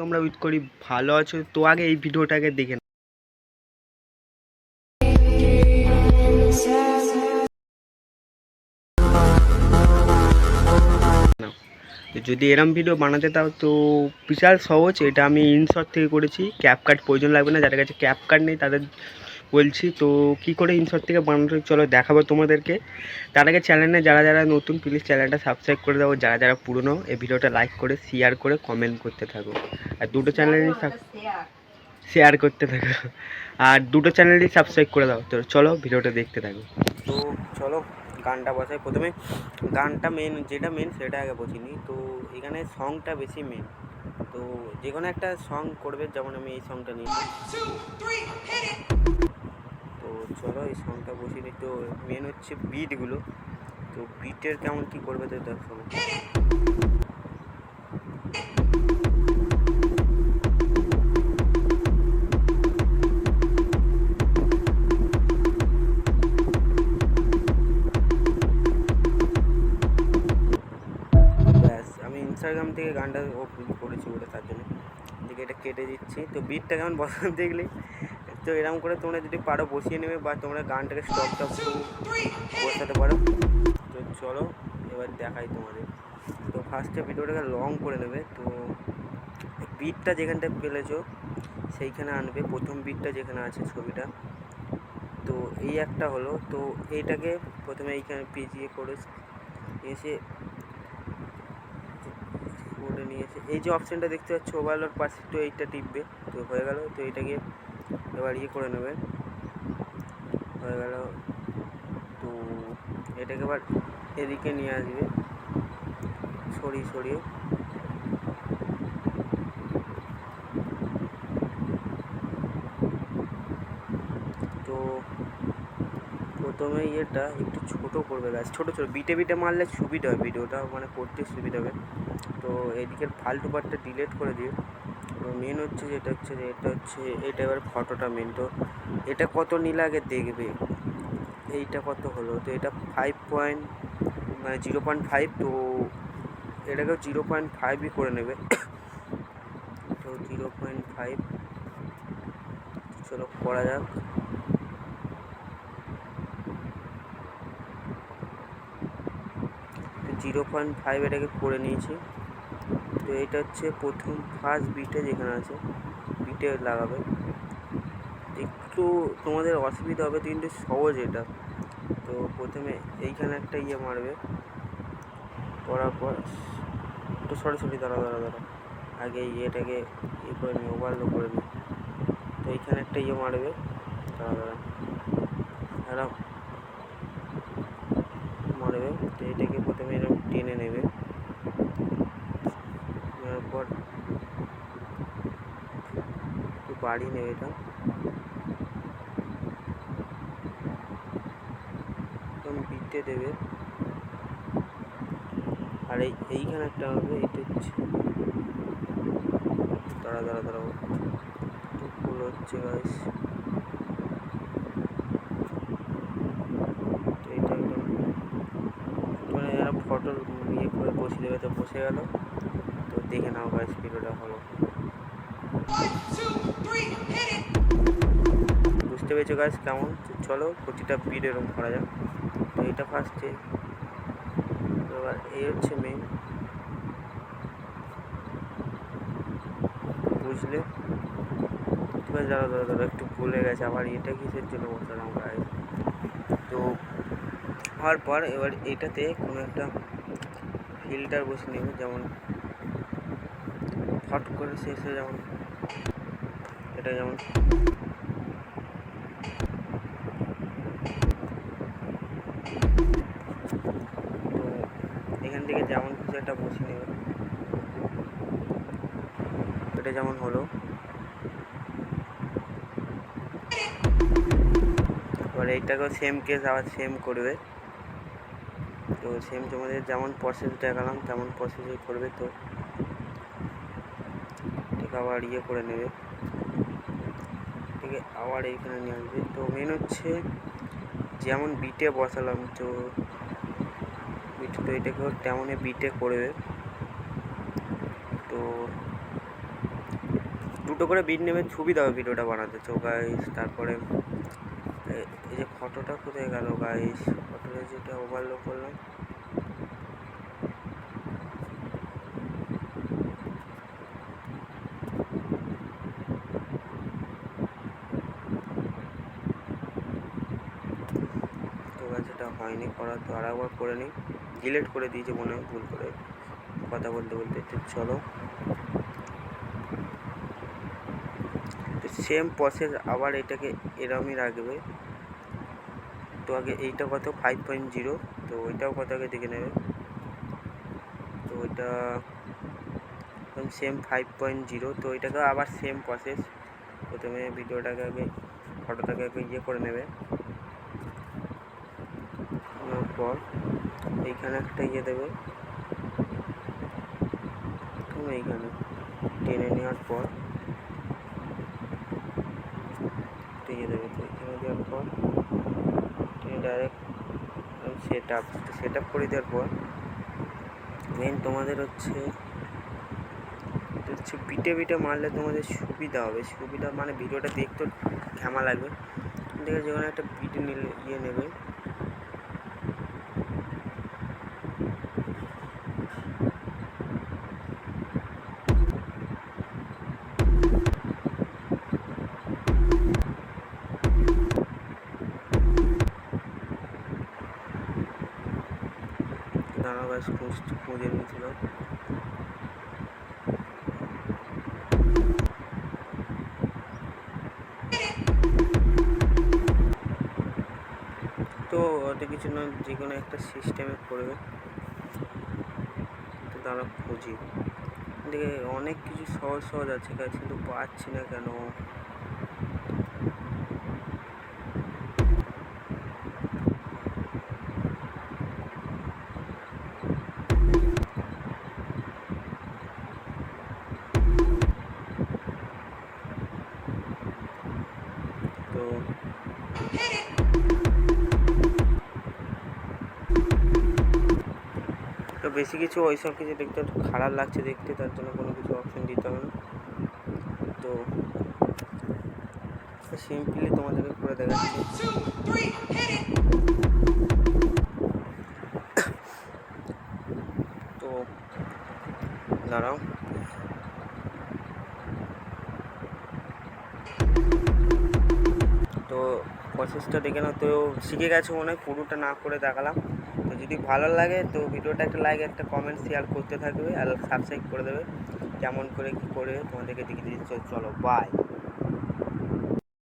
তোমরা উইট করি, ভালো আছো তো আগে এই ভিডিওটাকে দেখে। যদি এরম ভিডিও বানাতে তাও তো বিশাল সহজ, এটা আমি ইনশর্ট থেকে করেছি ক্যাপ কার্ড প্রয়োজন লাগবে না, যাদের কাছে ক্যাপ কার্ড নেই, তাদের বলছি তো কি করে ইনশট থেকে বানানো চলো দেখাবো তোমাদেরকে। তার আগে চ্যানেলে যারা যারা নতুন প্লিজ চ্যানেলটা সাবস্ক্রাইব করে দাও। যারা যারা পুরনো এই ভিডিওটা লাইক করে শেয়ার করে কমেন্ট করতে থাকো। আর দুটো চ্যানেলই শেয়ার করতে থাকো। আর দুটো চ্যানেলই সাবস্ক্রাইব করে দাও। তো চলো ভিডিওটা দেখতে থাকো। তো চলো গানটা বসাই। প্রথমে গানটা মেন যেটা মেন সেটা আগে বসিনি। তো এখানে সংটা বেশি মেন তো যে কোনো একটা সং করবে যেমন আমি এই সংটা নিয়েছি। তো চলো এই সংটা বসিয়ে নিই তো মেন হচ্ছে বিটগুলো তো বিটের কেমন কি করবে তো দেখো ইনস্টাগ্রাম থেকে গানটা করেছি বলে তার জন্য। এটা কেটে দিচ্ছি। তো বিটটা কেমন বসাতে দেখলে? তো এরকম করে তোমরা যদি পারো বসিয়ে নেবে বা তোমরা গানটাকে স্টপ টপ বসাতে পারো। তো চলো, এবার দেখাই তোমাদের। তো ফার্স্টে ভিডিওটাকে লং করে নেবে। তো বিটটা যেখানটা পেলেছো সেইখানে আনবে। প্রথম বিটটা যেখানে আছে ছবিটা। তো এই একটা হলো। তো এইটাকে প্রথমে এইখানে পেঁচিয়ে করে এসে মোডে নিয়ে এসে এই যে অপশানটা দেখতে পাচ্ছ ওভারলোড পাশে তো এইটা টিপবে। তো হয়ে গেল। তো এইটাকে এবার ইয়ে করে নেবে। হয়ে গেল তো এটাকে এবার এদিকে নিয়ে আসবে। সরিয়ে সরিয়ে। তো প্রথমে ইয়েটা একটু ছোট করবে গাছ। ছোট ছোট, বিটে বিটে মারলে সুবিধা হয়। ভিডিওটা মানে করতে সুবিধা হবে। তো এদিকের ফালতু পার্টটা ডিলিট করে তো মেন হচ্ছে যেটা হচ্ছে যে এটা হচ্ছে, এটা এবার ফটোটা মেন তো এটা কত নিলে আগে দেখবে? এইটা কত হলো? তো এটা ফাইভ পয়েন্ট মানে জিরো পয়েন্ট ফাইভ তো এটাকেও জিরো পয়েন্ট ফাইভই করে নেবে। তো জিরো পয়েন্ট ফাইভ চলো করা যাক। জিরো পয়েন্ট ফাইভ এটাকে করে নিয়েছি। তো এটা হচ্ছে প্রথম ফার্স্ট বিটে যেখানে আছে বিটে লাগাবে। একটু তোমাদের অসুবিধা হবে, কিন্তু সহজ এটা। তো প্রথমে এইখানে একটা ইয়ে মারবে। করার পর একটু সরাসরি দাঁড়া দাঁড়া দাঁড়া। আগে ইয়েটাকে ইয়ে করে নিই ওভারলো করে নিই তো এইখানে একটা ইয়ে মারবে। দাঁড়া দাঁড়া। এরকম মারবে। তো এটাকে প্রথমে এরকম টেনে নেবে। নেওয়ার পর একটু বাড়ি নেবে এটা একদম বিটে দেবে। আর এই, এইখানে একটা হবে, এটা হচ্ছে দাঁড়া দাঁড়া দাঁড়াবো ফুল হচ্ছে গাছ এইটা একদম মানে ফটো ইয়ে করে বসে দেবে, তো বসে গেল। দেখে নাও গাছ ভিডিওটা হলো বুঝতে পেরেছ গাছ কেমন? চলো প্রতিটা বিট এরকম করা যাক। তো এটা ফার্স্টে এবার এই হচ্ছে মেন বুঝলে? দাঁড়া দাঁড়া দাঁড়া একটু ভুলে গেছে আবার এটা কিসের জন্য বসালাম গায়ে তো হওয়ার পর এবার এটাতে কোনো একটা ফিল্টার বসে নেবে যেমন ফট করে শেষ হয়ে যেমন এটা যেমন। তো এখান থেকে যেমন কিছু একটা বসে নেবে। এটা যেমন হলো। এবার এইটাকেও সেম কেস আবার সেম করবে। তো সেম তোমাদের যেমন প্রসেস দেখালাম, তেমন প্রসেসই করবে তো। আবার ইয়ে করে নেবে। ঠিক আছে, আবার এইখানে নিয়ে আসবে। তো মেন হচ্ছে যেমন বিটে বসালাম, তো বিট তো এটাকেও তেমনই বিটে করবে তো দুটো করে বিট নেবেন সুবিধা হবে ভিডিওটা বানাতে। তো গাইস তারপরে এই যে ফটোটা কোথায় গেল গাইস ফটোটা যেটা ওভারলো করলাম তো গাছ এটা হয়নি, করা তো আর একবার করে নিই। ডিলেট করে দিয়েছি মনে হয় ভুল করে কথা বলতে বলতে। তো চলো। তো সেম প্রসেস আবার এটাকে এরমই রাখবে। তো আগে এইটা কত? ফাইভ পয়েন্ট জিরো তো ওইটাও কত আগে দেখে নেবে? তো ওইটা সেম ফাইভ পয়েন্ট জিরো তো এটাকে আবার সেম প্রসেস প্রথমে ভিডিওটাকে আগে ফটোটাকে আগে ইয়ে করে নেবে। নেওয়ার পর এইখানে একটা ইয়ে দেবে। এইখানে টেনে নেওয়ার পর ইয়ে দেবে। এখানে দেওয়ার পর তুমি direct set up set up করে দেওয়ার পর মেন তোমাদের হচ্ছে হচ্ছে বিটে বিটে মারলে তোমাদের সুবিধা হবে। সুবিধা মানে ভিডিওটা দেখতে ঘ্যামা লাগবে। ঠিক আছে, যেখানে একটা বিট নিলে ইয়ে নেবে। গাছ খুঁজতে খুঁজে নিয়েছিলাম তো ওতে কিছু না, যে কোনো একটা সিস্টেমে করবে। তো দাঁড়া খুঁজি। দেখে অনেক কিছু সহজ সহজ আছে, কিন্তু পাচ্ছি না কেন? তো তো বেশি কিছু ওই সব কিছু দেখতে একটু খারাপ লাগছে দেখতে তার জন্য কোনো কিছু অপশন দিতে হবে না। তো সিম্পলি তোমাদেরকে করে দেখাচ্ছি। তো দাঁড়াও। প্রসেসটা দেখে না তো শিখে গেছে মনে হয়, পুরোটা না করে দেখালাম। তো যদি ভালো লাগে, তো ভিডিওটা একটা লাইক একটা কমেন্ট শেয়ার করতে থাকবে আর সাবস্ক্রাইব করে দেবে। কেমন করে কী করে তোমাদেরকে দেখে দিচ্ছি। চলো বাই